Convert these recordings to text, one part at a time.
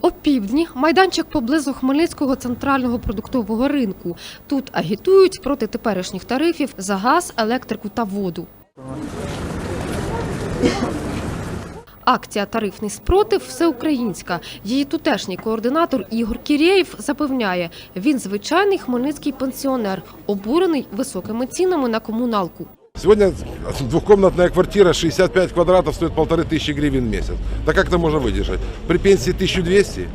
Опівдні майданчик поблизу Хмельницького центрального продуктового ринку. Тут агітують проти теперішніх тарифів за газ, електрику та воду. Акція Тарифний спротив всеукраїнська. Її тутешній координатор Ігор Кірєєв запевняє, він звичайний хмельницький пенсіонер, обурений високими цінами на комуналку. Сегодня двухкомнатная квартира 65 квадратов стоит полторы тысячи гривен в месяц. Да как это можно выдержать? При пенсии 1200,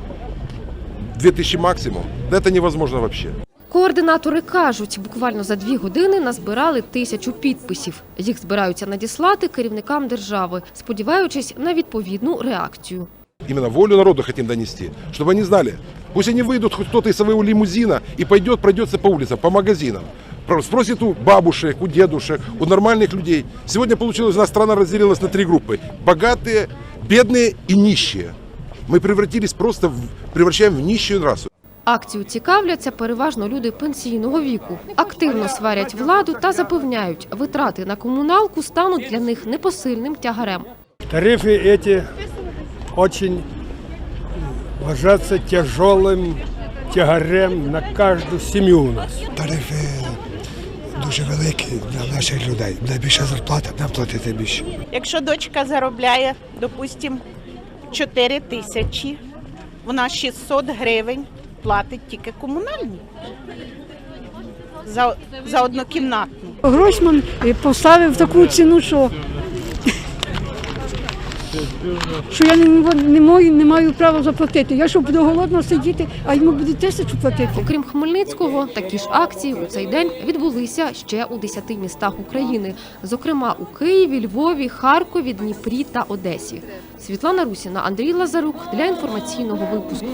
2000 максимум. Да это невозможно вообще. Координатори кажуть, буквально за дві години назбирали тисячу підписів. Їх збираються надіслати керівникам держави, сподіваючись на відповідну реакцію. Именно волю народу хотим донести, чтобы они знали. Пусть они выйдут хоть кто-то из своего лимузина и пойдет, пройдется по улицам, по магазинам. Про- Спросит у бабушек, у дедушек, у нормальных людей. Сегодня получилось, у нас страна разделилась на три группы. Богатые, бедные и нищие. Мы превратились просто, в, превращаем в нищую расу. Акцію цікавляться переважно люди пенсійного віку. Активно сварять владу та запевняють, витрати на комуналку стануть для них непосильним тягарем. Тарифы эти очень ложатся тяжелым тягарем на каждую семью у нас. тарифи дуже великі для наших людей. Найбільша зарплата, нам платити більше. Якщо дочка заробляє, допустимо, 4 тисячі, вона 600 гривень платить тільки комунальні за, за однокімнатну. Гройсман поставив таку ціну, що, що я не, не, маю, не маю права заплатити. Я що буду голодно сидіти, а йому буде тисячу платити. Окрім Хмельницького, такі ж акції у цей день відбулися ще у 10 містах України, зокрема у Києві, Львові, Харкові, Дніпрі та Одесі. Світлана Русіна, Андрій Лазарук для інформаційного випуску.